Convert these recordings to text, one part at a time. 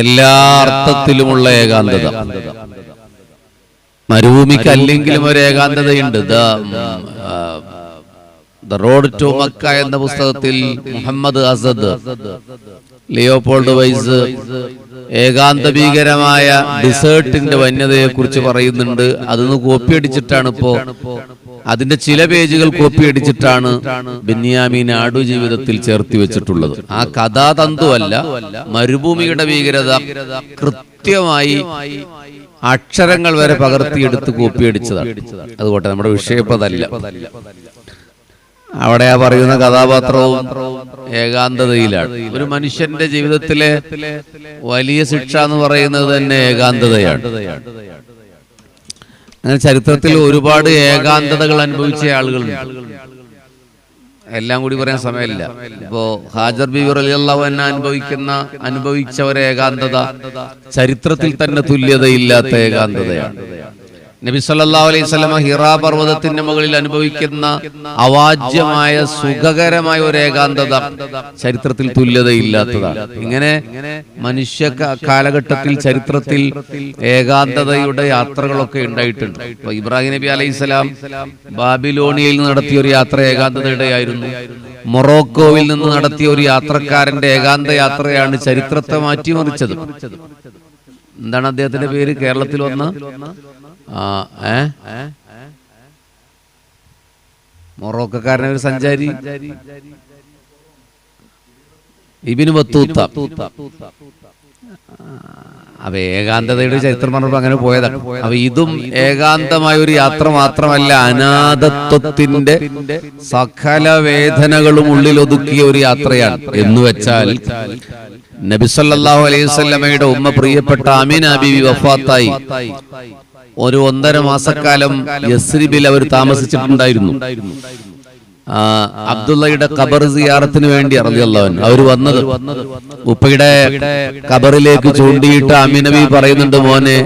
എല്ലാ അർത്ഥത്തിലുമുള്ള ഏകാന്തത. മരുഭൂമിക്ക് അല്ലെങ്കിലും ഒരു ഏകാന്തതയുണ്ട്. ദ റോഡ് ടു മക്ക എന്ന പുസ്തകത്തിൽ മുഹമ്മദ് അസദ് ലിയോപോൾഡ് വൈസ് ഏകാന്ത ഭീകരമായ ഡിസേർട്ടിന്റെ വന്യതയെ കുറിച്ച് പറയുന്നുണ്ട്. അതിന്ന് കോപ്പി അടിച്ചിട്ടാണ് ഇപ്പോ അതിന്റെ ചില പേജുകൾ കോപ്പി അടിച്ചിട്ടാണ് ബെന്യാമീൻ ആടു ജീവിതത്തിൽ ചേർത്തി വെച്ചിട്ടുള്ളത്. ആ കഥാതന്തുവല്ല മരുഭൂമിയുടെ ഭീകരത കൃത്യമായി അക്ഷരങ്ങൾ വരെ പകർത്തിയെടുത്ത് കോപ്പി അടിച്ചതാണ്. അതുകൊണ്ട് നമ്മുടെ വിഷയപ്പതല്ല. അവിടെ ആ പറയുന്ന കഥാപാത്രവും ഏകാന്തതയിലാണ്. ഒരു മനുഷ്യന്റെ ജീവിതത്തിലെ വലിയ ശിക്ഷ എന്ന് പറയുന്നത് തന്നെ ഏകാന്തതയാണ്. അങ്ങനെ ചരിത്രത്തിൽ ഒരുപാട് ഏകാന്തതകൾ അനുഭവിച്ച ആളുകളുണ്ട്. എല്ലാം കൂടി പറയാൻ സമയമില്ല. ഇപ്പോ ഹാജർ ബി റലിയല്ലാഹു എന്നെ അനുഭവിക്കുന്ന അനുഭവിച്ച ഒരു ഏകാന്തത ചരിത്രത്തിൽ തന്നെ തുല്യതയില്ലാത്ത ഏകാന്തതയാണ്. നബി സല്ലല്ലാഹു അലൈഹി സ്വലമ ഹിറാ പർവതത്തിന്റെ മുകളിൽ അനുഭവിക്കുന്ന അവാജ്യമായ സുഖകരമായ ഒരു ഏകാന്തത ചരിത്രത്തിൽ തുല്യതയില്ലാത്തതാണ്. ഇങ്ങനെ മനുഷ്യ കാലഘട്ടത്തിൽ ചരിത്രത്തിൽ ഏകാന്തതയുടെ യാത്രകളൊക്കെ ഉണ്ടായിട്ടുണ്ട്. അപ്പൊ ഇബ്രാഹിം നബി അലൈഹി സ്വലാം ബാബിലോണിയയിൽ നിന്ന് നടത്തിയ ഒരു യാത്ര ഏകാന്തതയുടെ ആയിരുന്നു മൊറോക്കോവിൽ നിന്ന് നടത്തിയ ഒരു യാത്രക്കാരന്റെ ഏകാന്ത യാത്രയാണ് ചരിത്രത്തെ മാറ്റിമറിച്ചത്. എന്താണ് അദ്ദേഹത്തിന്റെ പേര്? കേരളത്തിൽ വന്ന മൊറോക്കക്കാരനെ ഒരു സഞ്ചാരി. Ibn Battuta. അപ്പൊ ഏകാന്തതയുടെ ചരിത്രം പറഞ്ഞപ്പോ അങ്ങനെ പോയതാണ് അപ്പൊ ഇതും ഏകാന്തമായ ഒരു യാത്ര മാത്രമല്ല അനാഥത്വത്തിന്റെ സകല വേദനകളും ഉള്ളിൽ ഒതുക്കിയ ഒരു യാത്രയാണ്. എന്ന് വെച്ചാൽ നബിസല്ലാഹു അലൈഹി സ്വല്ലമയുടെ ഉമ്മ പ്രിയപ്പെട്ട അമീന ബീവി വഫാത്തായി. ഒരു ഒന്നര മാസക്കാലം യസ്രിബിൽ അവർ താമസിച്ചിട്ടുണ്ടായിരുന്നു. അബ്ദുള്ളയുടെ ഖബർ സിയാറത്തിന് വേണ്ടി അറിയാൻ അവർ വന്നത്. ഉപ്പയുടെ ഖബറിലേക്ക് ചൂണ്ടിയിട്ട് അമിനബി പറയുന്നുണ്ട് മോനെ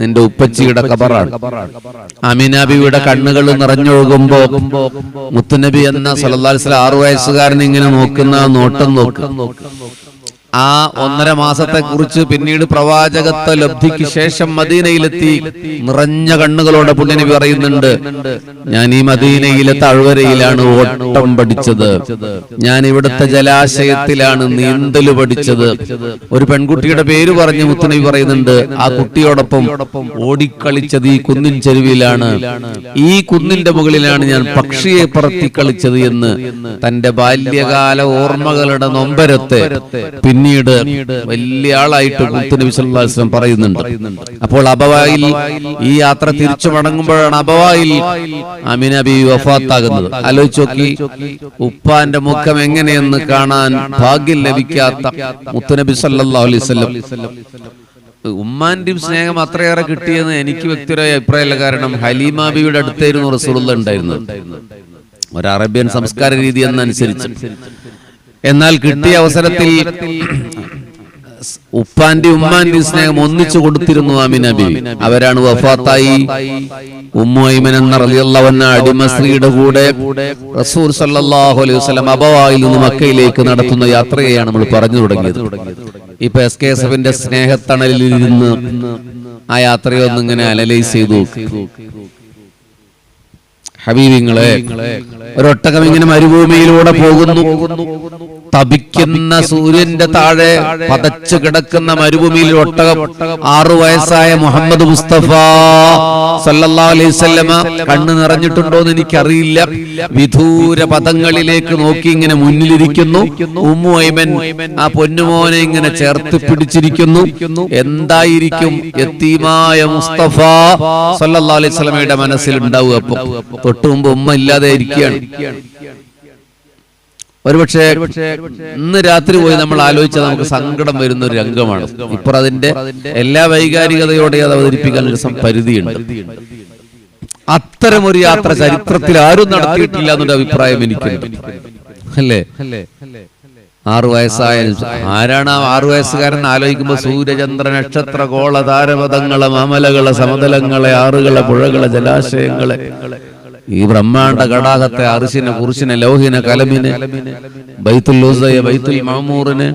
നിന്റെ ഉപ്പച്ചിയുടെ ഖബറാണ്. അമിനബിയുടെ കണ്ണുകൾ നിറഞ്ഞൊഴുകുമ്പോ മുത്തുനബി എന്ന സലല്ലാസ്ല ആറു വയസ്സുകാരൻ ഇങ്ങനെ നോക്കുന്ന നോട്ടം നോക്ക്. ആ ഒന്നര മാസത്തെ കുറിച്ച് പിന്നീട് പ്രവാചകത്വ ലബ്ധിക്ക് ശേഷം മദീനയിലെത്തി നിറഞ്ഞ കണ്ണുകളോടെ പുണ്യനബി പറയുന്നുണ്ട് ഞാൻ ഈ മദീനയിലെ താഴ്വരയിലാണ് ഓട്ടം പഠിച്ചത്. ഞാൻ ഇവിടുത്തെ ജലാശയത്തിലാണ് നീന്തൽ പഠിച്ചത്. ഒരു പെൺകുട്ടിയുടെ പേര് പറഞ്ഞ് മുത്തുനബി പറയുന്നുണ്ട് ആ കുട്ടിയോടൊപ്പം ഓടിക്കളിച്ചത് ഈ കുന്നിൻ ചെരുവിലാണ്. ഈ കുന്നിന്റെ മുകളിലാണ് ഞാൻ പക്ഷിയെ പറത്തി കളിച്ചത് എന്ന് തന്റെ ബാല്യകാല ഓർമ്മകളുടെ നൊമ്പരത്തെ പിന്നീട് വലിയ ആളായിട്ട് നബി വസല്ലം പറയുന്നുണ്ട്. അപ്പോൾ അബവായിൽ ഈ യാത്ര തിരിച്ചു മടങ്ങുമ്പോഴാണ് അബവായിൽ അമിന ബി വഫാത്താകുന്നത്. ആലോചിച്ച് നോക്കി ഉപ്പാന്റെ മുഖം എങ്ങനെയെന്ന് കാണാൻ ഭാഗ്യം ലഭിക്കാത്ത മുത്തുനബി സല്ലല്ലാഹു അലൈഹി വസല്ലം. ഉമ്മാന്റെയും സ്നേഹം അത്രയേറെ കിട്ടിയെന്ന് എനിക്ക് വ്യക്തിപരമായ അഭിപ്രായമല്ല. കാരണം ഹലീമാബിയുടെ അടുത്തായിരുന്നു റസൂൾ ഉണ്ടായിരുന്നത്. ഒരു അറേബ്യൻ സംസ്കാര രീതി എന്നനുസരിച്ച്. എന്നാൽ കിട്ടിയ അവസരത്തിൽ ഉപ്പാന്റെ ഉമ്മാന്റെ സ്നേഹം ഒന്നിച്ചു കൊടുത്തിരുന്നു അമിനബി അവരാണ് വഫാത്തായി. ഉമ്മു ഐമൻ എന്ന റളിയല്ലാഹുവിന്റെ അടിമ സ്ത്രീയുടെ കൂടെ റസൂൽ സല്ലല്ലാഹു അലൈഹി വസല്ലം അബവായിൽ നിന്ന് മക്കയിലേക്ക് നടത്തുന്ന യാത്രയെയാണ് നമ്മൾ പറഞ്ഞു തുടങ്ങിയത്. ഇപ്പൊ എസ് കെ എസ് എഫിന്റെ സ്നേഹത്തണലിൽ ഇരുന്ന് ആ യാത്രയൊന്നും ഇങ്ങനെ അനലൈസ് ചെയ്തു. ഹബീബിങ്ങളെ ഒരൊട്ടകം ഇങ്ങനെ മരുഭൂമിയിലൂടെ പോകുന്നു. തപിക്കുന്ന സൂര്യന്റെ താഴെ പതച്ചു കിടക്കുന്ന മരുഭൂമിയിൽ ഒട്ടകം. ആറു വയസ്സായ മുഹമ്മദ് മുസ്തഫ സല്ലല്ലാഹു അലൈവല്ലമ കണ്ണു നിറഞ്ഞിട്ടുണ്ടോ എന്ന് എനിക്കറിയില്ല. വിദൂര പദങ്ങളിലേക്ക് നോക്കി ഇങ്ങനെ മുന്നിലിരിക്കുന്നു. ഉമ്മു ഐമൻ ആ പൊന്നുമോനെ ഇങ്ങനെ ചേർത്ത് പിടിച്ചിരിക്കുന്നു. എന്തായിരിക്കും എത്തീമായ മുസ്തഫ സല്ലാ അലൈഹി സ്വലമയുടെ മനസ്സിൽ ഉണ്ടാവുക അപ്പൊ തൊട്ടു മുമ്പ് ഉമ്മ ഇല്ലാതെ ഇരിക്കുകയാണ്. ഒരുപക്ഷെ ഇന്ന് രാത്രി പോയി നമ്മൾ ആലോചിച്ചാൽ നമുക്ക് സങ്കടം വരുന്ന ഒരു രംഗമാണ്. ഇപ്പോൾ അതിന്റെ എല്ലാ വൈകാരികതയോടെ അത് അവതരിപ്പിക്കാൻ ഒരു പരിധിയുണ്ട്. അത്തരം ഒരു യാത്ര ചരിത്രത്തിൽ ആരും നടത്തിയിട്ടില്ല എന്നൊരു അഭിപ്രായം എനിക്കുണ്ട്. അല്ലേ? ആറു വയസ്സായ ആരാണ് ആ ആറു വയസ്സുകാരൻ ആലോചിക്കുമ്പോൾ സൂര്യചന്ദ്ര നക്ഷത്ര ഗോള താരപഥങ്ങളെ മാമലകളെ സമതലങ്ങളെ ആറുകളെ പുഴകളെ ജലാശയങ്ങളെ ഈ ബ്രഹ്മാണ്ട ഘടാകത്തെ അറിശിനെ കുറിശിനെ ലോഹിനെ കലമിനെ ബൈത്തുൽ ബൈത്തുൽ മാമൂറിന്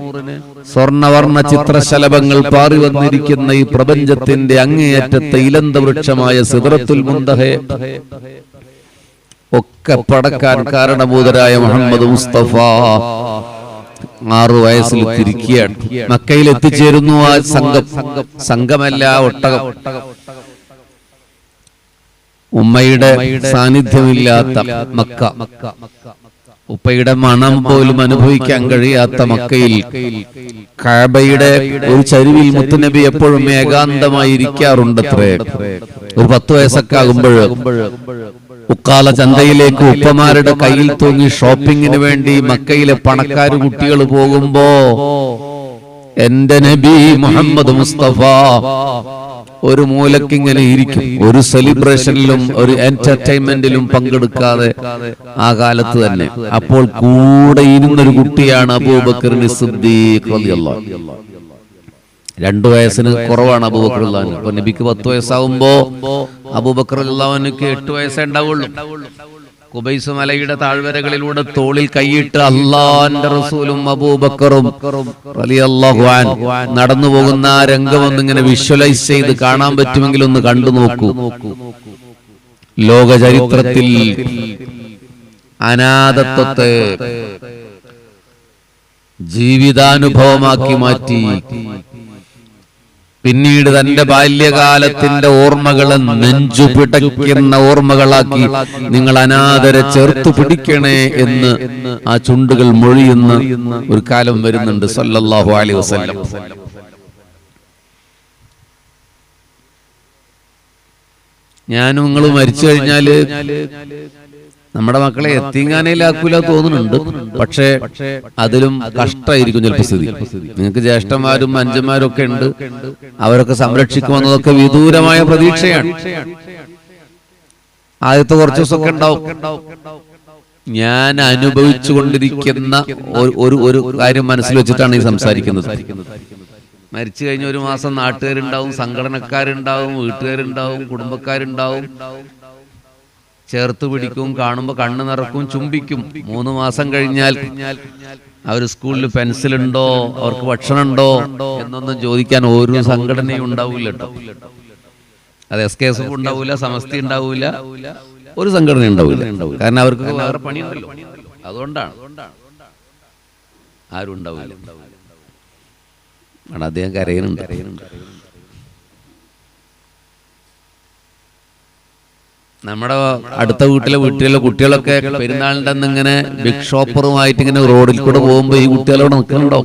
സ്വർണവർണ ചിത്രശലഭങ്ങൾ പാറി വന്നിരിക്കുന്ന ഈ പ്രപഞ്ചത്തിന്റെ അങ്ങേയറ്റത്തെ ഇലന്ത വൃക്ഷമായ സിദ്റത്തുൽ മുന്തഹേ ഒക്കെ പടക്കാൻ കാരണഭൂതരായ മുഹമ്മദ് മുസ്തഫ ആറു വയസ്സിൽ തിരിക്കുകയാണ്. മക്കയിൽ എത്തിച്ചേരുന്നു ആ സംഘം. സംഘമല്ല ഒട്ടകം. ഉമ്മയുടെ സാന്നിധ്യമില്ലാത്ത മക്ക. ഉപ്പയുടെ മണം പോലും അനുഭവിക്കാൻ കഴിയാത്ത മക്കയിൽ കാബയുടെ ഒരു ചരിവിൽ മുത്തുനബി എപ്പോഴും ഏകാന്തമായി ഇരിക്കാറുണ്ടത്രേ. ഒരു പത്ത് വയസ്സൊക്കെ ആകുമ്പോൾ ഉക്കാല ചന്തയിലേക്ക് ഉപ്പമാരുടെ കയ്യിൽ തൂങ്ങി ഷോപ്പിങ്ങിന് വേണ്ടി മക്കയിലെ പണക്കാർ കുട്ടികൾ പോകുമ്പോ എന്റെ നബി മുഹമ്മദ് മുസ്തഫ. ഒരു മൂലക്കിങ്ങനെ ഇരിക്കും. ഒരു സെലിബ്രേഷനിലും ഒരു എന്റർടൈൻമെന്റിലും പങ്കെടുക്കാതെ ആ കാലത്ത് തന്നെ. അപ്പോൾ കൂടെ ഇരുന്നൊരു കുട്ടിയാണ് അബൂബക്കർ. രണ്ടു വയസ്സിന് കുറവാണ് അബൂബക്കർ അപ്പൊ നബിക്ക് പത്ത് വയസ്സാവുമ്പോ അബൂബക്കർ അള്ളാഹുനക്ക് എട്ട് വയസ്സേ ഉണ്ടാവുള്ളൂ. കുബൈസ് മലയുടെ താഴ്വരകളിലൂടെ തോളിൽ കൈയിട്ട് അള്ളാന്റെ റസൂലും അബൂബക്കറും നടന്നു പോകുന്ന ആ രംഗം ഒന്നിങ്ങനെ വിഷ്വലൈസ് ചെയ്ത് കാണാൻ പറ്റുമെങ്കിൽ ഒന്ന് കണ്ടു നോക്കൂ. ലോക ചരിത്രത്തിൽ അനാഥത്വത്തെ ജീവിതാനുഭവമാക്കി മാറ്റി പിന്നീട് തന്റെ ബാല്യകാലത്തിന്റെ ഓർമ്മകളെ നെഞ്ചു പിടയ്ക്കുന്ന ഓർമ്മകളാക്കി നിങ്ങൾ അനാദരെ ചേർത്തു പിടിക്കണേ എന്ന് ആ ചുണ്ടുകൾ മൊഴിയുന്ന ഒരു കാലം വരുന്നുണ്ട് സല്ലല്ലാഹു അലൈഹി വസല്ലം. ഞാനും നിങ്ങൾ മരിച്ചു കഴിഞ്ഞാൽ നമ്മുടെ മക്കളെ എത്തിങ്ങാനയിലാക്കൂല തോന്നുന്നുണ്ട്. പക്ഷേ അതിലും കഷ്ടമായിരിക്കും ചിലപ്പോൾ സ്ഥിതി. നിങ്ങൾക്ക് ജ്യേഷ്ഠന്മാരും അഞ്ചന്മാരും ഒക്കെ ഉണ്ട്. അവരൊക്കെ സംരക്ഷിക്കുമെന്നതൊക്കെ വിദൂരമായ പ്രതീക്ഷയാണ്. ആദ്യത്തെ കുറച്ച് ദിവസമൊക്കെ ഉണ്ടാവും. ഞാൻ അനുഭവിച്ചു കൊണ്ടിരിക്കുന്ന ഒരു- ഒരു കാര്യം മനസ്സിൽ വെച്ചിട്ടാണ് ഈ സംസാരിക്കുന്നത്. മരിച്ചു കഴിഞ്ഞ ഒരു മാസം നാട്ടുകാരുണ്ടാവും സംഘടനക്കാരുണ്ടാവും വീട്ടുകാരുണ്ടാവും കുടുംബക്കാരുണ്ടാവും. ചേർത്ത് പിടിക്കും കാണുമ്പോൾ കണ്ണ് നിറക്കും ചുംബിക്കും മൂന്ന് മാസം കഴിഞ്ഞാൽ അവർ സ്കൂളിൽ പെൻസിൽ ഉണ്ടോ അവർക്ക് ഭക്ഷണം ഉണ്ടോ എന്നൊന്നും ചോദിക്കാൻ ഓരോ സംഘടനയും ഉണ്ടാവില്ല അത് എസ് കെ എസ് ഉണ്ടാവില്ല സമസ്തി ഉണ്ടാവില്ല ഒരു സംഘടന ഉണ്ടാവില്ല കാരണം അവർക്ക് വേറെ പണിയുണ്ടല്ലോ അതുകൊണ്ടാണ് ആരും ഉണ്ടാവില്ല അദ്ദേഹം കരയുന്നുണ്ട് നമ്മുടെ അടുത്ത വീട്ടിലെ വീട്ടിലെ കുട്ടികളൊക്കെ പെരുന്നാളിന്റെ അന്ന് ഇങ്ങനെ ബിഗ് ഷോപ്പറുമായിട്ട് ഇങ്ങനെ റോഡിൽ കൂടെ പോകുമ്പോ ഈ കുട്ടികളോട് നിൽക്കുന്നുണ്ടോ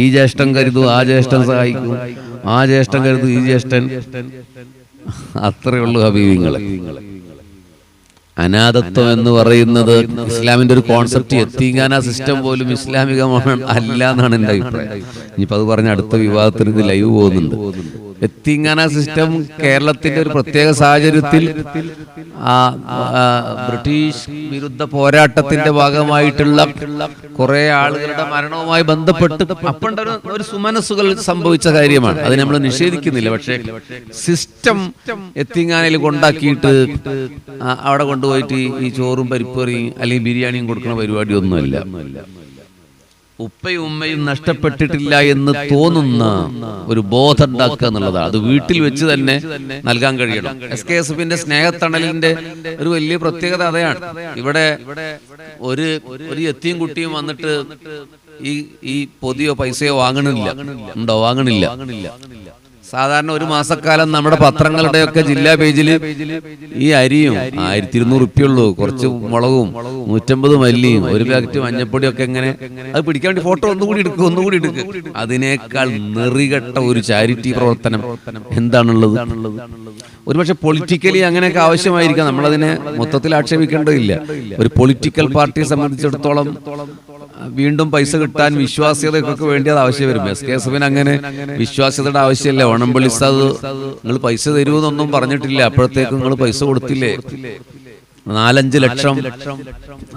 ഈ ജ്യേഷ്ഠൻ കരുതും ആ ജ്യേഷ്ഠൻ സഹായിക്കും. ആ ജ്യേഷ്ഠൻ കരുതും ഈ ജ്യേഷ്ഠൻ അത്രയേ ഉള്ളൂ ഹബീബിങ്ങളെ. അനാഥത്വം എന്ന് പറയുന്നത് ഇസ്ലാമിന്റെ ഒരു കോൺസെപ്റ്റ് എത്തിങ്ങാന സിസ്റ്റം പോലും ഇസ്ലാമികമാണ് അല്ല എന്നാണ് എന്റെ അഭിപ്രായം. ഇനിയിപ്പോൾ അത് പറഞ്ഞ അടുത്ത വിവാഹത്തിന് ഇത് ലൈവ് പോകുന്നുണ്ട്. എത്തിങ്ങാന സിസ്റ്റം കേരളത്തിന്റെ ഒരു പ്രത്യേക സാഹചര്യത്തിൽ ബ്രിട്ടീഷ് വിരുദ്ധ പോരാട്ടത്തിന്റെ ഭാഗമായിട്ടുള്ള കുറെ ആളുകളുടെ മരണവുമായി ബന്ധപ്പെട്ട് അപ്പണ്ട ഒരു സുമനസ്സുകൾ സംഭവിച്ച കാര്യമാണ്. അത് നമ്മൾ നിഷേധിക്കുന്നില്ല. പക്ഷേ സിസ്റ്റം എത്തിങ്ങാനയിൽ കൊണ്ടാക്കിയിട്ട് അവിടെ കൊണ്ടുപോയിട്ട് ഈ- ഈ ചോറും പരിപ്പറിയും അല്ലെങ്കിൽ ബിരിയാണിയും കൊടുക്കുന്ന പരിപാടിയൊന്നുമല്ല. ഉപ്പയും ഉമ്മയും നഷ്ടപ്പെട്ടിട്ടില്ല എന്ന് തോന്നുന്ന ഒരു ബോധം ഉണ്ടാക്കുക എന്നുള്ളതാണ്. അത് വീട്ടിൽ വെച്ച് തന്നെ നൽകാൻ കഴിയണം. എസ് കെ എസ് എഫിന്റെ സ്നേഹത്തണലിന്റെ ഒരു വലിയ പ്രത്യേകത അതാണ്. ഇവിടെ ഒരു ഒരു എത്തിയും കുട്ടിയും വന്നിട്ട് ഈ ഈ പൊതിയോ പൈസയോ വാങ്ങണില്ല. ഉണ്ടോ? വാങ്ങണില്ല. സാധാരണ ഒരു മാസക്കാലം നമ്മുടെ പത്രങ്ങളുടെയൊക്കെ ജില്ലാ പേജിൽ ഈ അരിയും ആയിരത്തി ഇരുന്നൂറ് ഉള്ളൂ. കുറച്ച് മുളകും നൂറ്റമ്പത് മല്ലിയും ഒരു പാക്കറ്റ് മഞ്ഞപ്പൊടിയും ഒക്കെ എങ്ങനെ അത് പിടിക്കാൻ വേണ്ടി ഫോട്ടോ ഒന്നുകൂടി എടുക്കും ഒന്നുകൂടി എടുക്കും. അതിനേക്കാൾ നെറികെട്ട ഒരു ചാരിറ്റി പ്രവർത്തനം എന്താണുള്ളത്? ഒരുപക്ഷെ പൊളിറ്റിക്കലി അങ്ങനെയൊക്കെ ആവശ്യമായിരിക്കാം. നമ്മളതിനെ മൊത്തത്തിൽ ആക്ഷേപിക്കേണ്ടതില്ല. ഒരു പൊളിറ്റിക്കൽ പാർട്ടിയെ സംബന്ധിച്ചിടത്തോളം വീണ്ടും പൈസ കിട്ടാൻ വിശ്വാസ്യതയ്ക്കൊക്കെ വേണ്ടി അത് ആവശ്യം വരും എസ് കെ എസ് എഫിന് അങ്ങനെ വിശ്വാസ്യതയുടെ ആവശ്യമില്ല. ഓണംപള്ളി സാദ് നിങ്ങൾ പൈസ തരുമെന്നൊന്നും പറഞ്ഞിട്ടില്ല. അപ്പോഴത്തേക്ക് നിങ്ങൾ പൈസ കൊടുത്തില്ലേ? നാലഞ്ച് ലക്ഷം.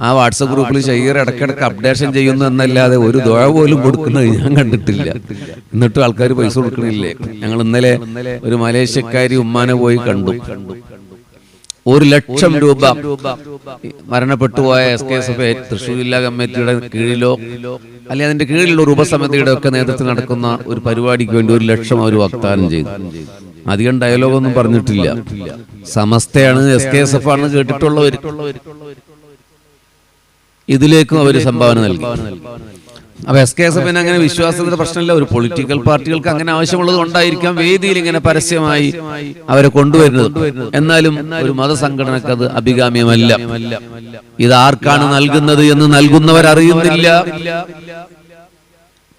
ആ വാട്സപ്പ് ഗ്രൂപ്പിൽ ഷെയർ ഇടയ്ക്കിടയ്ക്ക് അപ്ഡേഷൻ ചെയ്യുന്നു എന്നല്ലാതെ ഒരു ദുഴ പോലും കൊടുക്കുന്നത് ഞാൻ കണ്ടിട്ടില്ല. എന്നിട്ടും ആൾക്കാർ പൈസ കൊടുക്കണില്ലേ? ഞങ്ങൾ ഇന്നലെ ഒരു മലേഷ്യക്കാരി ഉമ്മാനെ പോയി കണ്ടു. ഒരു ലക്ഷം രൂപ. മരണപ്പെട്ടുപോയ S K S F Thrissur ജില്ലാ കമ്മിറ്റിയുടെ കീഴിലോ അല്ലെങ്കിൽ അതിന്റെ കീഴിലുള്ള ഒരു ഉപസമിതിയുടെ ഒക്കെ നേതൃത്വത്തിൽ നടക്കുന്ന ഒരു പരിപാടിക്ക് വേണ്ടി ഒരു ലക്ഷം അവർ വാഗ്ദാനം ചെയ്തു. അധികം ഡയലോഗൊന്നും പറഞ്ഞിട്ടില്ല. സമസ്തയാണ് എസ് കെ എസ് എഫ് ആണ് കേട്ടിട്ടുള്ളവർ ഇതിലേക്കും അവർ സംഭാവന നൽകി. അപ്പൊ എസ് കെ എസ് എഫിന് അങ്ങനെ വിശ്വാസത്തിന്റെ പ്രശ്നമില്ല. ഒരു പൊളിറ്റിക്കൽ പാർട്ടികൾക്ക് അങ്ങനെ ആവശ്യമുള്ളത് കൊണ്ടായിരിക്കാം വേദിയിൽ ഇങ്ങനെ പരസ്യമായി അവരെ കൊണ്ടുവരുന്നത്. എന്നാലും ഒരു മതസംഘടനക്ക് അത് അഭികാമ്യമല്ല. ഇത് ആർക്കാണ് നൽകുന്നത് എന്ന് നൽകുന്നവർ അറിയുന്നില്ല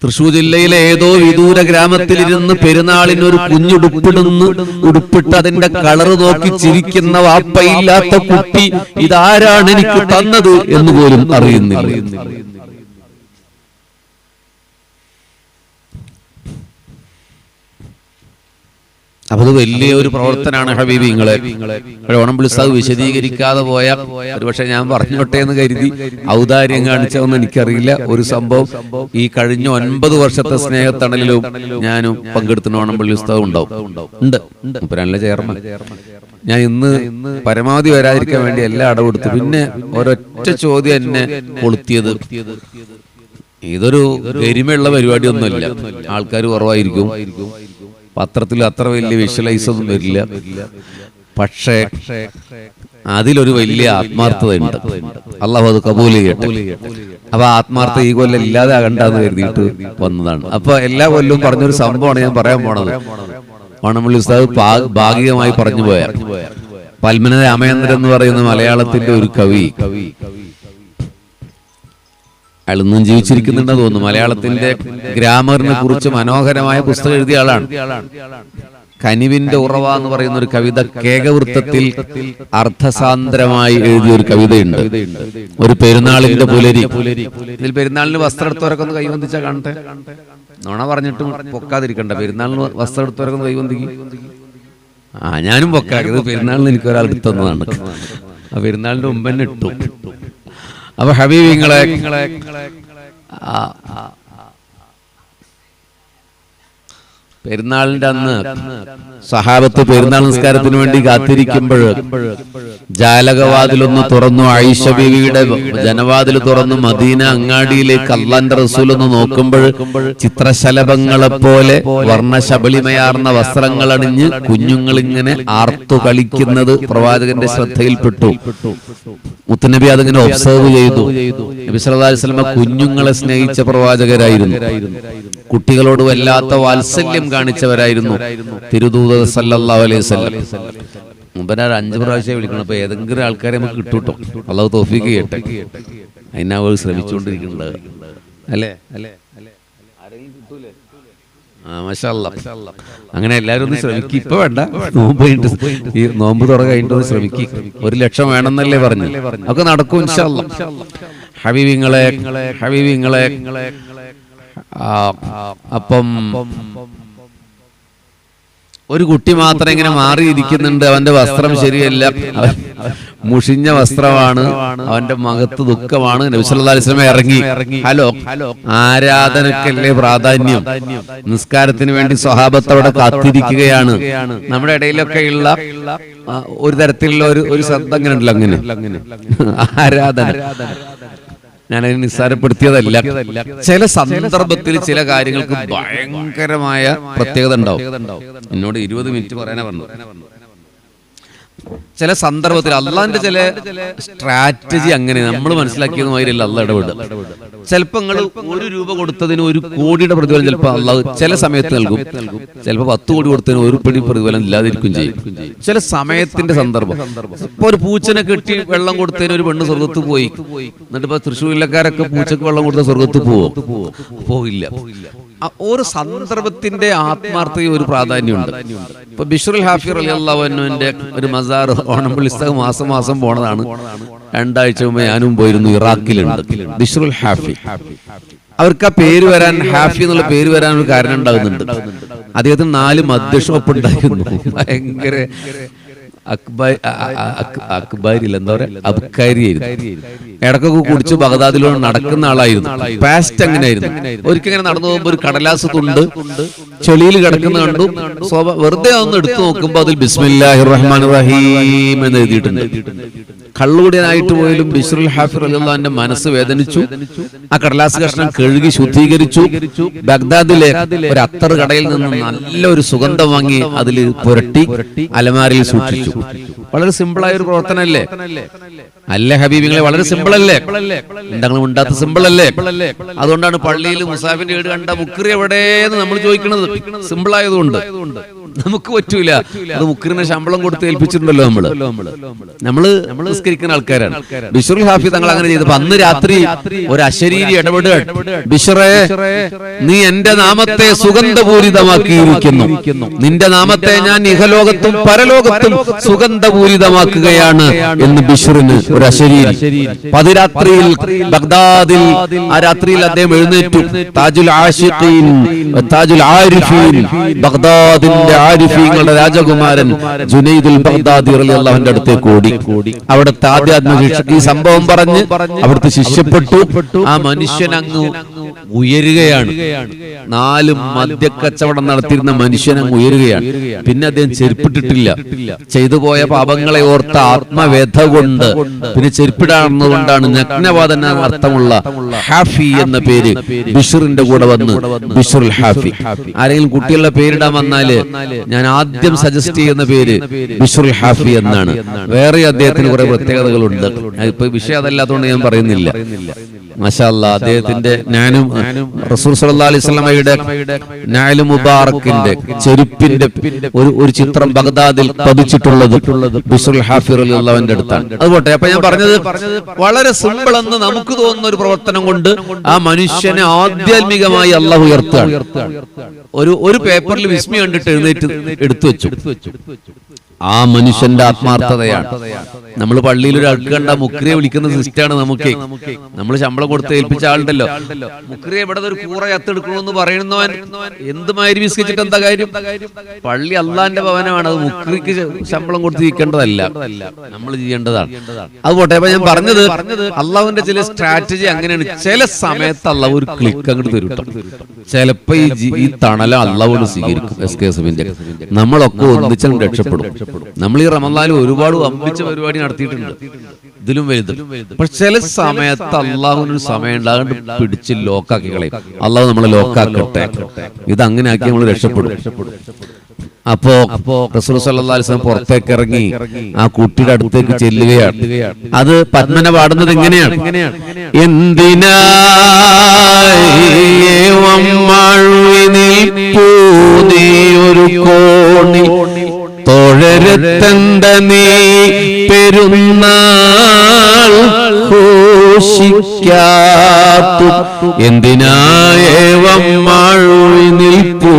തൃശൂർ ജില്ലയിലെ ഏതോ വിദൂര ഗ്രാമത്തിലിരുന്ന് പെരുന്നാളിന് ഒരു കുഞ്ഞുടുപ്പിടുന്ന് ഉടുപ്പിട്ട് അതിന്റെ കളറ് നോക്കി ചിരിക്കുന്ന വാപ്പയില്ലാത്ത കുട്ടി ഇതാരാണ് എനിക്ക് തന്നത് എന്ന് പോലും അറിയുന്നില്ല. അപ്പൊ അത് വലിയ ഒരു പ്രവർത്തനമാണ് ഹബീബി നിങ്ങളെ ഓണം വിളിച്ചത് വിശദീകരിക്കാതെ പോയ ഒരു ഒരുപക്ഷെ ഞാൻ പറഞ്ഞോട്ടെ എന്ന് കരുതി. ഔദാര്യം കാണിച്ചതെന്ന് എനിക്കറിയില്ല. ഒരു സംഭവം ഈ കഴിഞ്ഞ ഒൻപത് വർഷത്തെ സ്നേഹത്തണലിലും ഞാനും പങ്കെടുത്തുന്ന ഓണം ഉത്സവം ഉണ്ടാവും. ഉണ്ട്. മുപ്പരല്ല ചെയർമാൻ. ഞാൻ ഇന്ന് പരമാവധി വരാതിരിക്കാൻ വേണ്ടി എല്ലാം അടവെടുത്തു പിന്നെ ഒരൊറ്റ ചോദ്യം എന്നെ കൊളുത്തിയത്. ഇതൊരു ഗരിമയുള്ള പരിപാടിയൊന്നുമില്ല. ആൾക്കാർ കുറവായിരിക്കും. പത്രത്തിൽ അത്ര വലിയ വിഷ്വലൈസ് ഒന്നും വരില്ല. പക്ഷേ അതിലൊരു വലിയ ആത്മാർത്ഥതയുണ്ട്. അള്ളാഹു അത് കബൂൽ ചെയ്യട്ടെ. അപ്പൊ ആത്മാർത്ഥ ഈ കൊല്ലം ഇല്ലാതെ ആകണ്ടെന്ന് കരുതിയിട്ട് വന്നതാണ്. അപ്പൊ എല്ലാ കൊല്ലവും പറഞ്ഞൊരു സംഭവമാണ് ഞാൻ പറയാൻ പോണത്. ഓണമള്ളി ഉസ്താദ് ഭാഗികമായി പറഞ്ഞു പോയ പത്മന രാമചന്ദ്രൻ എന്ന് പറയുന്ന മലയാളത്തിന്റെ ഒരു കവി. അയാൾ ഇന്നും ജീവിച്ചിരിക്കുന്നുണ്ടെന്ന് തോന്നുന്നു. മലയാളത്തിന്റെ ഗ്രാമറിനെ കുറിച്ച് മനോഹരമായ പുസ്തകം എഴുതിയ ആളാണ്. കനിവിന്റെ ഉറവ എന്ന് പറയുന്ന ഒരു കവിത കേകവൃത്തത്തിൽ അർത്ഥസാന്ദ്രമായി എഴുതിയ ഒരു കവിതയുണ്ട്. ഒരു പെരുന്നാളിന്റെ പുലരി. ഇതിൽ പെരുന്നാളിന് വസ്ത്രം എടുത്തവരൊക്കെ ഒന്ന് കൈവന്തിച്ചാ കാണട്ടെ? നുണ പറഞ്ഞിട്ടും പൊക്കാതിരിക്കണ്ട. പെരുന്നാളിന് വസ്ത്രം എടുത്തവരൊക്കെ ഒന്ന് ആ ഞാനും പൊക്കാക്കിയത് പെരുന്നാളിന് എനിക്ക് ഒരാൾ എടുത്തതാണ് ആ പെരുന്നാളിന്റെ മുമ്പ് തന്നെ ഇട്ടു. അപ്പൊ ഹബീബിങ്ങളെ ആ, ആ, പെരുന്നാളിന്റെ അന്ന് സഹാബത്ത് പെരുന്നാൾ നിസ്കാരത്തിന് വേണ്ടി കാത്തിരിക്കുമ്പോൾ ജാലകവാതിലൊന്ന് തുറന്നു ആയിഷ ബീവിയുടെ ജനവാതിൽ തുറന്നു മദീന അങ്ങാടിയിലേക്ക് അള്ളാന്റെ റസൂൽ ഒന്ന് നോക്കുമ്പോൾ ചിത്രശലഭങ്ങളെ പോലെ വർണശബളിമയാർന്ന വസ്ത്രങ്ങൾ അണിഞ്ഞ് കുഞ്ഞുങ്ങൾ ഇങ്ങനെ ആർത്തു കളിക്കുന്നത് പ്രവാചകന്റെ ശ്രദ്ധയിൽപ്പെട്ടു. മുത്തനബി അതിങ്ങനെ ഒബ്സർവ് ചെയ്തു. നബി സല്ലല്ലാഹു അലൈഹി വസല്ലമ കുഞ്ഞുങ്ങളെ സ്നേഹിച്ച പ്രവാചകരായിരുന്നു. കുട്ടികളോട് വല്ലാത്ത വാത്സല്യം കാണിച്ചവരായിരുന്നു. തിരുദൂത സല്ലല്ലാഹു അലൈഹി വസല്ലം. മുമ്പനാർ അഞ്ചു പ്രാവശ്യം വിളിക്കണം. അപ്പൊ ഏതെങ്കിലും ആൾക്കാരെ നമുക്ക് കിട്ടൂട്ടോ അള്ളാഹു തോഫിക്ക് കേട്ടെ അതിനാ അവർ ശ്രമിച്ചുകൊണ്ടിരിക്കുന്നുണ്ട് അല്ലേ. അങ്ങനെ എല്ലാരും ഒന്ന് ശ്രമിക്കും. ഇപ്പൊ വേണ്ട. നോമ്പ് ഈ നോമ്പ് തുറ കഴിഞ്ഞിട്ട് ശ്രമിക്കും. ഒരു ലക്ഷം വേണമെന്നല്ലേ പറഞ്ഞു ഒക്കെ നടക്കും. ഹബീബിങ്ങളെ ഹബീബിങ്ങളെ അപ്പം ഒരു കുട്ടി മാത്രം ഇങ്ങനെ മാറിയിരിക്കുന്നുണ്ട്. അവന്റെ വസ്ത്രം ശരിയല്ല. മുഷിഞ്ഞ വസ്ത്രമാണ്. അവന്റെ മകത്ത് ദുഃഖമാണ്. നബിസ്വല്ലാസ്ലമ ഇറങ്ങി. ഹലോ ആരാധനക്കല്ലേ പ്രാധാന്യം? നിസ്കാരത്തിന് വേണ്ടി സ്വഹാബത്തോടെ കാത്തിരിക്കുകയാണ്. നമ്മുടെ ഇടയിലൊക്കെ ഉള്ള ഒരു തരത്തിലുള്ള ഒരു ഒരു ശബ്ദം അങ്ങനെ ഉണ്ടല്ലോ അങ്ങനെ. ആരാധന. ഞാനതിനെ നിസ്സാരപ്പെടുത്തിയതല്ല. ചില സന്ദർഭത്തിൽ ചില കാര്യങ്ങൾക്ക് ഭയങ്കരമായ പ്രത്യേകത ഉണ്ടാവും. എന്നോട് ഇരുപത് മിനിറ്റ് പറയാനാ പറഞ്ഞു. ചില സന്ദർഭത്തിൽ അള്ളാന്റെ ചില സ്ട്രാറ്റജി അങ്ങനെ നമ്മൾ മനസ്സിലാക്കിയത് മാതിരിയല്ല അള്ള ഇടപെടുക. ചിലപ്പോ നിങ്ങൾ ഒരു രൂപ കൊടുത്തതിന് ഒരു കോടിയുടെ പ്രതിഫലം ചിലപ്പോൾ അള്ളാഹ് ചില സമയത്ത് നൽകും. ചിലപ്പോൾ പത്ത് കോടി കൊടുത്തതിന് ഒരു പിടി പ്രതിഫലം ഇല്ലാതിരിക്കും ചെയ്യും. ചില സമയത്തിന്റെ സന്ദർഭം. ഇപ്പൊ ഒരു പൂച്ചനെ കെട്ടി വെള്ളം കൊടുത്തതിന് ഒരു പെണ്ണ് സ്വർഗത്ത് പോയി. എന്നിട്ട് ഇപ്പൊ തൃശ്ശൂരിലക്കാരൊക്കെ പൂച്ചക്ക് വെള്ളം കൊടുത്ത സ്വർഗത്ത് പോവോ? പോയില്ല ആ ഓരോ സന്ദർഭത്തിന്റെ ആത്മാർത്ഥതയും ഒരു പ്രാധാന്യമുണ്ട്. ഇപ്പൊ ബിഷുൽ ഹാഫിർ അലി അള്ളാഹുവിന്റെ ഒരു മസാർ ഓണം പുളിസ്തക മാസം മാസം പോണതാണ്. രണ്ടാഴ്ച മുമ്പ് ഞാനും പോയിരുന്നു ഇറാഖിലുണ്ട്. ബിഷുൽ ഹാഫി. അവർക്ക് ആ പേര് വരാൻ ഹാഫി എന്നുള്ള പേര് വരാൻ ഒരു കാരണം ഉണ്ടാകുന്നുണ്ട്. അദ്ദേഹത്തിന് നാല് മദ്യഷോപ്പ് ഉണ്ടായിരുന്നു ഭയങ്കര അക്ബാരി അക്ബാരില്ല എന്താ പറയാ. അബ്കാരിയായിരുന്നു ഇടക്കൊക്കെ കുടിച്ച് ബഗദാദിലൂടെ നടക്കുന്ന ആളായിരുന്നു. പാസ്റ്റ് അങ്ങനെയായിരുന്നു. ഒരിക്കൽ നടന്നു പോകുമ്പോ ഒരു കടലാസ് തുണ്ട് ചെളിയിൽ കിടക്കുന്ന കണ്ടു. വെറുതെ ഒന്ന് എടുത്തു നോക്കുമ്പോ അതിൽ ബിസ്മില്ലാഹിർ റഹ്മാൻ റഹീം എന്ന് എഴുതിയിട്ടുണ്ട്. കള്ളുകൂടിയനായിട്ട് പോയാലും ബിഷറുൽ ഹാഫിർ അലിന്റെ മനസ്സ് വേദനിച്ചു. ആ കടലാസ് കഷ്ണം കഴുകി ശുദ്ധീകരിച്ചു. ബഗ്ദാദിലെ ഒരു അത്തർ കടയിൽ നിന്ന് നല്ലൊരു സുഗന്ധം വാങ്ങി അതിൽ പുരട്ടി അലമാരയിൽ സൂക്ഷിച്ചു. വളരെ സിമ്പിളായ ഒരു പ്രവർത്തനമല്ലേ അല്ല ഹബീബിങ്ങളെ? വളരെ സിമ്പിൾ അല്ലേ എന്തെങ്കിലും ഉണ്ടാത്ത സിമ്പിൾ അല്ലേ അതുകൊണ്ടാണ് പള്ളിയിൽ മുസാഫിന്റെ വീട് കണ്ട മുക്കറി എവിടെയെന്ന് നമ്മൾ ചോദിക്കുന്നത്. സിമ്പിൾ ആയതുകൊണ്ട് നമുക്ക് പറ്റൂല. അത് മുക്കറിന് ശമ്പളം കൊടുത്ത് ഏൽപ്പിച്ചിട്ടുണ്ടല്ലോ നമ്മൾ. നമ്മൾ. നിസ്കരിക്കുന്ന ആൾക്കാരാണ്. ബിഷറുൽ ഹാഫി തങ്ങൾ അങ്ങനെ ചെയ്തപ്പോ അന്ന് രാത്രി ഒരു അശരീരി ഇടപെടുക ബിഷറേ നീ എന്റെ നാമത്തെ സുഗന്ധപൂരിതമാക്കിയിരിക്കുന്നു നിന്റെ നാമത്തെ ഞാൻ ഇഹലോകത്തും പരലോകത്തും സുഗന്ധപൂരിതമാക്കുകയാണ് എന്ന് ബിഷറിന് ഒരു അശരീരി. പതിരാത്രിയിൽ ബഗ്ദാദിൽ ആ രാത്രിയിൽ അദ്ദേഹം എഴുന്നേറ്റു. താജുൽ ആഷിഖീൻ താജുൽ ആരിഫീൻ. ബഗ്ദാദിന്റെ ആരിഫീങ്ങളുടെ രാജകുമാരൻ ജുനൈദുൽ ബഗ്ദാദി റളിയല്ലാഹുവിന്റെ അടുത്തേക്ക് ഓടി. അവിടുത്തെ ആധ്യാത്മിക ശിക്ഷ ഈ സംഭവം പറഞ്ഞ് അവിടുത്തെ ശിഷ്യപ്പെട്ടു ആ മനുഷ്യൻ അങ്ങ് ഉയരുകയാണ്. നാല് മദ്യക്കച്ചവടം നടത്തിയിരുന്ന മനുഷ്യൻ അങ്ങ് ഉയരുകയാണ്. പിന്നെ അദ്ദേഹം ചെരുപ്പിട്ടിട്ടില്ല. ചെയ്തു പോയ പാപങ്ങളെ ഓർത്ത ആത്മവേധ കൊണ്ട് പിന്നെ ചെരുപ്പിടാണെന്നുകൊണ്ടാണ് നഗ്നവാദന അർത്ഥമുള്ള ഹാഫി എന്ന പേര് ബിഷറിന്റെ കൂടെ വന്ന് ബിഷറുൽ ഹാഫി. ആരെങ്കിലും കുട്ടികളുടെ പേരിടാൻ വന്നാൽ ഞാൻ ആദ്യം സജസ്റ്റ് ചെയ്യുന്ന പേര് ബിഷറുൽ ഹാഫി എന്നാണ്. വേറെ അദ്ദേഹത്തിന് കുറെ പ്രത്യേകതകളുണ്ട്. ഇപ്പൊ വിഷയം അതല്ലാത്തതുകൊണ്ട് ഞാൻ പറയുന്നില്ല. മഷാല്ല അദ്ദേഹത്തിന്റെ ഞാനും റസൂൽ സല്ലല്ലാഹു അലൈഹി വസല്ലമയുടെ നാലു മുബാറക്കിന്റെ ചെരുപ്പിന്റെ ഒരു ഒരു ചിത്രം ബഗ്ദാദിൽ പതിച്ചിട്ടുള്ളത് ബിഷറുൽ ഹാഫിർ അടുത്താണ്. അതുപോട്ടെ അപ്പൊ ഞാൻ പറഞ്ഞത് വളരെ സിമ്പിൾ എന്ന് നമുക്ക് തോന്നുന്ന ഒരു പ്രവർത്തനം കൊണ്ട് ആ മനുഷ്യനെ ആധ്യാത്മികമായി അള്ളാഹു ഉയർത്തുകയാണ്. ഒരു ഒരു പേപ്പറിൽ വിസ്മി കണ്ടിട്ട് എഴുന്നേറ്റ് എടുത്തു വെച്ചു. ആ മനുഷ്യന്റെ ആത്മാർത്ഥതയാണ്. നമ്മൾ പള്ളിയിൽ ഒരു അഴുക്ക് കണ്ട മുക്രിയെ വിളിക്കുന്ന സിസ്റ്റാണ് നമുക്ക്. നമ്മൾ ശമ്പളം കൊടുത്ത് ഏൽപ്പിച്ച ആളുണ്ടല്ലോ. മുക്രിയെ ഇവിടെ ഒരു കൂറ ചത്തെടുക്കണമെന്ന് പറയുന്നവൻ എന്തുമാതിരി വിസ്കരിച്ചിട്ട് എന്താ കാര്യം? പള്ളി അള്ളാന്റെ ഭവനമാണ്. അത് മുക്രിക്ക് ശമ്പളം കൊടുത്ത് ഇരിക്കേണ്ടതല്ല നമ്മൾ ചെയ്യേണ്ടതാണ്. അത് പോട്ടെ അപ്പൊ ഞാൻ പറഞ്ഞത് അള്ളാഹുവിന്റെ ചില സ്ട്രാറ്റജി അങ്ങനെയാണ്. ചില സമയത്ത് അള്ളാഹു ഒരു ക്ലിക്ക് അങ്ങോട്ട് തരും. ചിലപ്പോ ഈ തണല അള്ളാഹുവിന് സ്വീകരിക്കും എസ് കെ എസ് നമ്മളൊക്കെ ഒന്നിച്ചും രക്ഷപ്പെടും. നമ്മൾ ഈ റമദാനിൽ ഒരുപാട് വമ്പിച്ച പരിപാടി നടത്തിയിട്ടുണ്ട്. ഇതിലും വലുത്. പക്ഷെ ചില സമയത്ത് അള്ളാഹുവിനൊരു സമയം ഉണ്ടാകാണ്ട് പിടിച്ച് ലോക്കാക്കി കളയും. അള്ളാഹു നമ്മളെ ലോക്കാക്കട്ടെ ഇത് അങ്ങനെ ആക്കി നമ്മൾ രക്ഷപ്പെടും. അപ്പോ റസൂൽ സല്ലല്ലാഹു അലൈഹി വസല്ലം പുറത്തേക്ക് ഇറങ്ങി ആ കുട്ടിയുടെ അടുത്തേക്ക് ചെല്ലുകയാണ്. അത് പത്മന പാടുന്നത് എങ്ങനെയാണ്? എന്തിനാ ഒരു കോണി? തോഴരത്തണ്ട നീ പെരുന്നാൾ എന്തിനായേവം മാഴുവി നിൽപ്പൂ?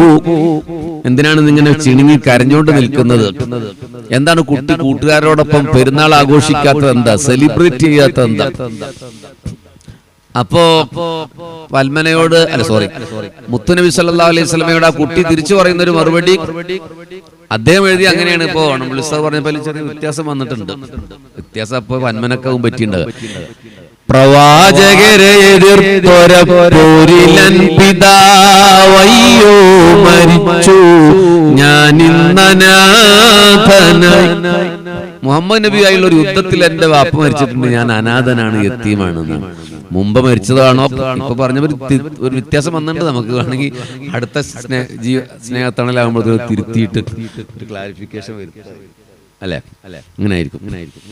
എന്തിനാണ് നിങ്ങനെ ചിണുങ്ങി കരഞ്ഞോണ്ട് നിൽക്കുന്നത്? എന്താണ് കുട്ടി കൂട്ടുകാരോടൊപ്പം പെരുന്നാൾ ആഘോഷിക്കാത്തത് എന്താ? സെലിബ്രേറ്റ് ചെയ്യാത്തത് എന്താ? അപ്പോ വൽമനയോട് അല്ല സോറി മുത്തുനബി സല്ലാ അലൈഹി സ്വലമയോട് ആ കുട്ടി തിരിച്ചു പറയുന്ന ഒരു മറുപടി അദ്ദേഹം എഴുതി അങ്ങനെയാണ്. ഇപ്പോ ഉസ്താദ് പറഞ്ഞപ്പോൾ ചെറിയ വ്യത്യാസം വന്നിട്ടുണ്ട്. വ്യത്യാസം അപ്പൊ വന്മനക്കാവും പറ്റിണ്ട് പ്രവാചകരെ എതിർത്തൊരപ്പോരിലൻ പിതാവയ്യോ മരിച്ചു. ഞാൻ മുഹമ്മദ് നബി ആയുള്ള ഒരു യുദ്ധത്തിൽ എന്റെ വാപ്പ മരിച്ചിട്ടുണ്ട് ഞാൻ അനാഥനാണ് എത്തിയുമാണ് മുമ്പ് മരിച്ചതാണോ? ഇപ്പൊ പറഞ്ഞ ഒരു വ്യത്യാസം വന്നിട്ടുണ്ട് നമുക്ക് വേണമെങ്കിൽ അടുത്ത സ്നേഹ ജീവ സ്നേഹത്തണലാകുമ്പോൾ തിരുത്തിയിട്ട് ക്ലാരിഫിക്കേഷൻ വരും അല്ലേ? ഇങ്ങനെ ആയിരിക്കും ഇങ്ങനെ ആയിരിക്കും.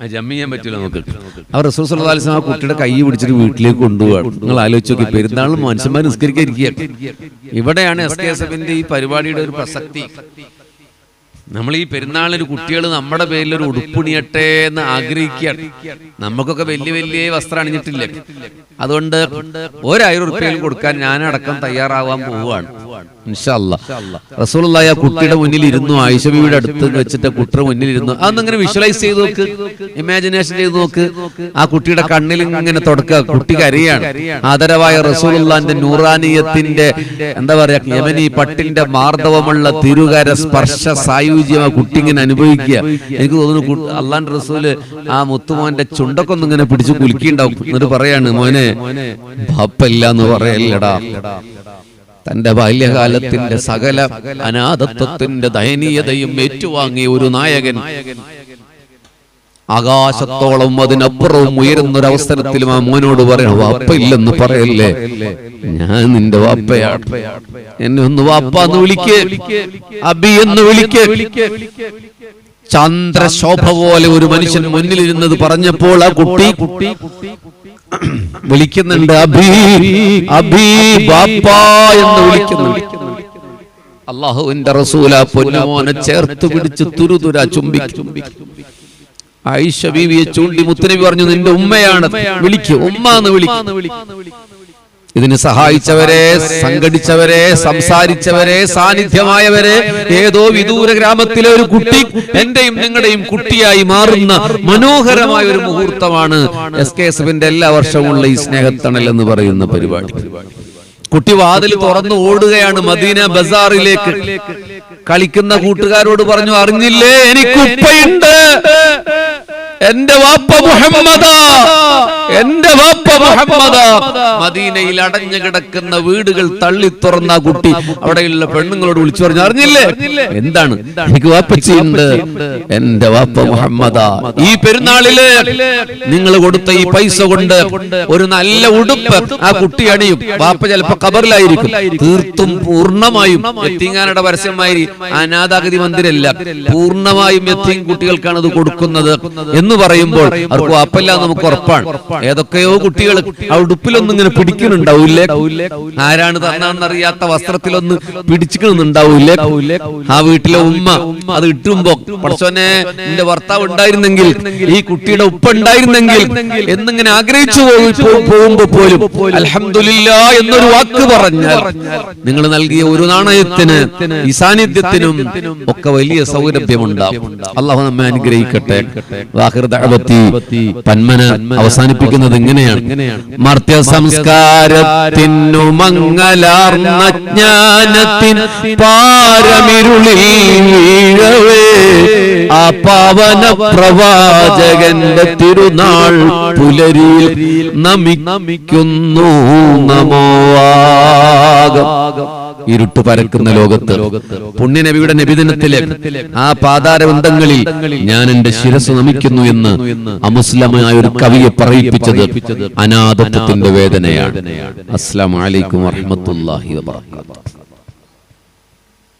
ആ ജമ്മ് ചെയ്യാൻ പറ്റില്ല നമുക്ക്. അവർ റസൂൽ വസല്ലം ആ കുട്ടിയുടെ കൈ പിടിച്ചിട്ട് വീട്ടിലേക്ക് കൊണ്ടുപോകണം നിങ്ങൾ ആലോചിച്ച് നോക്കി പെരുന്നാളും മനുഷ്യന്മാർ നിസ്കരിക്കാതിരിക്കുകയാണ്. ഇവിടെയാണ് എസ് കെ എസ് എഫിന്റെ ഈ പരിപാടിയുടെ ഒരു പ്രസക്തി. നമ്മൾ ഈ പെരുന്നാളിന് കുട്ടികൾ നമ്മുടെ പേരിൽ ഒരു ഉടുപ്പുണിയട്ടെ എന്ന് ആഗ്രഹിക്കുകയാണ് നമുക്കൊക്കെ വലിയ വലിയ വസ്ത്രം അണിഞ്ഞിട്ടില്ല? അതുകൊണ്ട് ഒരായിരം ഉറുപ്പ്യയിൽ കൊടുക്കാൻ ഞാനടക്കം തയ്യാറാവാൻ പോവുകയാണ്. റസൂലുള്ള ആ കുട്ടിയുടെ മുന്നിൽ ഇരുന്നു ആയിഷബിയുടെ അടുത്ത് വെച്ചിട്ട് കുട്ടിയുടെ മുന്നിൽ ഇരുന്നു അതൊന്നിങ്ങനെ വിഷ്വലൈസ് ചെയ്ത് നോക്ക് ഇമാജിനേഷൻ ചെയ്ത് നോക്ക്. ആ കുട്ടിയുടെ കണ്ണിൽ ഇങ്ങനെ തുടക്കുക. കുട്ടി കരയാണ്. ആദരവായ റസൂലുള്ളാന്റെ നൂറാനിയത്തിന്റെ എന്താ പറയാ യമനി പട്ടിന്റെ മാർദ്ദവമുള്ള തിരുകര സ്പർശ സായുജ്യം ആ കുട്ടി ഇങ്ങനെ അനുഭവിക്കുക. എനിക്ക് തോന്നുന്നു അള്ളാൻ അള്ളാന്റെ റസൂൽ ആ മുത്തുമോന്റെ ചുണ്ടൊക്കെ ഒന്നും ഇങ്ങനെ പിടിച്ച് കുലുക്കിണ്ടാവും എന്നിട്ട് പറയാണ് മോനെ ബാപ്പല്ല എന്ന് പറയല്ലടാ. തന്റെ ബാല്യകാലത്തിന്റെ സകല അനാഥത്വത്തിന്റെ ദയനീയതയും ഏറ്റുവാങ്ങിയ ഒരു നായകൻ. ആകാശത്തോളം അതിനപ്പുറവും ഉയരുന്നൊരവസരത്തിലും ആ മോനോട് പറയണം വാപ്പ ഇല്ലെന്ന് പറയല്ലേ? ഞാൻ നിന്റെ വാപ്പയാണ്. എന്നെ ഒന്ന് വാപ്പ എന്ന് വിളിക്കേ. അബി എന്ന് വിളിക്കേ. ചന്ദ്രശോഭ പോലെ ഒരു മനുഷ്യൻ മുന്നിലിരുന്നത് പറഞ്ഞപ്പോൾ ആ കുട്ടി വിളിക്കുന്നുണ്ട്. എന്ന് വിളിക്കുന്നുണ്ട്. അള്ളാഹുവിന്റെ റസൂല പൊന്നുമോനെ ചേർത്ത് പിടിച്ച് തുരുതുര ചുംബി ആയിഷ ബീവിയെ ചൂണ്ടി മുത്തനബി പറഞ്ഞു നിന്റെ ഉമ്മയാണ്. വിളിക്കൂ ഉമ്മ എന്ന് വിളിക്കും. ഇതിന് സഹായിച്ചവരെ സംഘടിച്ചവരെ സംസാരിച്ചവരെ സാന്നിധ്യമായവരെ ഏതോ വിദൂര ഗ്രാമത്തിലെ ഒരു കുട്ടി എന്റെയും നിങ്ങളുടെയും കുട്ടിയായി മാറുന്ന മനോഹരമായ ഒരു മുഹൂർത്തമാണ് എസ് കെ എസ് എഫിന്റെ എല്ലാ വർഷവുമുള്ള ഈ സ്നേഹത്തണൽ എന്ന് പറയുന്ന പരിപാടി. കുട്ടി വാതിൽ തുറന്നു ഓടുകയാണ് മദീന ബസാറിലേക്ക്. കളിക്കുന്ന കൂട്ടുകാരോട് പറഞ്ഞു അറിഞ്ഞില്ലേ? എനിക്ക് ഉപ്പയുണ്ട് എന്റെ വാപ്പ മുഹമ്മദ. എന്റെ വാപ്പ മുഹമ്മദ. മദീനയിൽ അടഞ്ഞു കിടക്കുന്ന വീടുകൾ തള്ളി തുറന്ന കുട്ടി അവിടെയുള്ള പെണ്ണുങ്ങളോട് വിളിച്ചു പറഞ്ഞു അറിഞ്ഞില്ലേ? എന്താണ്? എനിക്ക് വാപ്പച്ചിയുണ്ട്. എന്റെ വാപ്പ മുഹമ്മദ. ഈ പെരുന്നാളിൽ നിങ്ങൾ കൊടുത്ത ഈ പൈസ കൊണ്ട് ഒരു നല്ല ഉടുപ്പ് ആ കുട്ടി അണിയും. വാപ്പ ചിലപ്പോ കബറിലായിരിക്കും. തീർത്തും പൂർണമായും എത്തിങ്ങാനയുടെ പരസ്യമായി അനാഥാഗതി മന്ദിരല്ല. പൂർണമായും എത്തിയും കുട്ടികൾക്കാണ് അത് കൊടുക്കുന്നത് എന്ന് പറയുമ്പോൾ അവർക്ക് വാപ്പല്ല നമുക്ക് ഉറപ്പാണ്. ഏതൊക്കെയോ കുട്ടികൾ ആ ഉടുപ്പിലൊന്നും ഇങ്ങനെ പിടിക്കുന്നുണ്ടാവൂലേ? ആരാണ് തന്നാന്നറിയാത്ത വസ്ത്രത്തിലൊന്ന് പിടിച്ചിക്കുന്നുണ്ടാവൂലേ ആ വീട്ടിലെ ഉമ്മ അത് ഇട്ടുമ്പോ പഠിച്ചോനെ നിന്റെ ഭർത്താവ് ഉണ്ടായിരുന്നെങ്കിൽ ഈ കുട്ടിയുടെ ഉപ്പ ഉണ്ടായിരുന്നെങ്കിൽ എന്നിങ്ങനെ ആഗ്രഹിച്ചു പോകുമ്പോ പോലും അലഹമില്ല എന്നൊരു വാക്ക് പറഞ്ഞാൽ നിങ്ങൾ നൽകിയ ഒരു നാണയത്തിന് ഈ സാന്നിധ്യത്തിനും ഒക്കെ വലിയ സൗരഭ്യമുണ്ടാവും അള്ളാഹു നമ്മെ അനുഗ്രഹിക്കട്ടെ. ദഅവത്തി പന്മന അവസാനിപ്പിക്കുന്നത് ഇങ്ങനെയാണ് മർത്യ സംസ്കാരത്തിനു മംഗലാർന്ന ജ്ഞാനത്തിൻ പാരമിരുളി വീഴവേ. ആ പാവന പ്രവാചകന്റെ തിരുനാൾ പുലരിയിൽ നമിക്കുന്നു നമോവാകം ഇരുട്ട് പരക്കുന്ന ലോകത്ത് പുണ്യനബിയുടെ നബിദിനത്തിലെ ആ പാതാരബന്ധങ്ങളിൽ ഞാൻ എന്റെ ശിരസ് നമിക്കുന്നു എന്ന് അമുസ്ലമായ ഒരു കവിയെ പറയിപ്പിച്ചത് അനാഥത്വത്തിന്റെ വേദനയാണ്. അസ്ലാം വലൈക്കും വറഹമത്തല്ലാഹി വാത്തു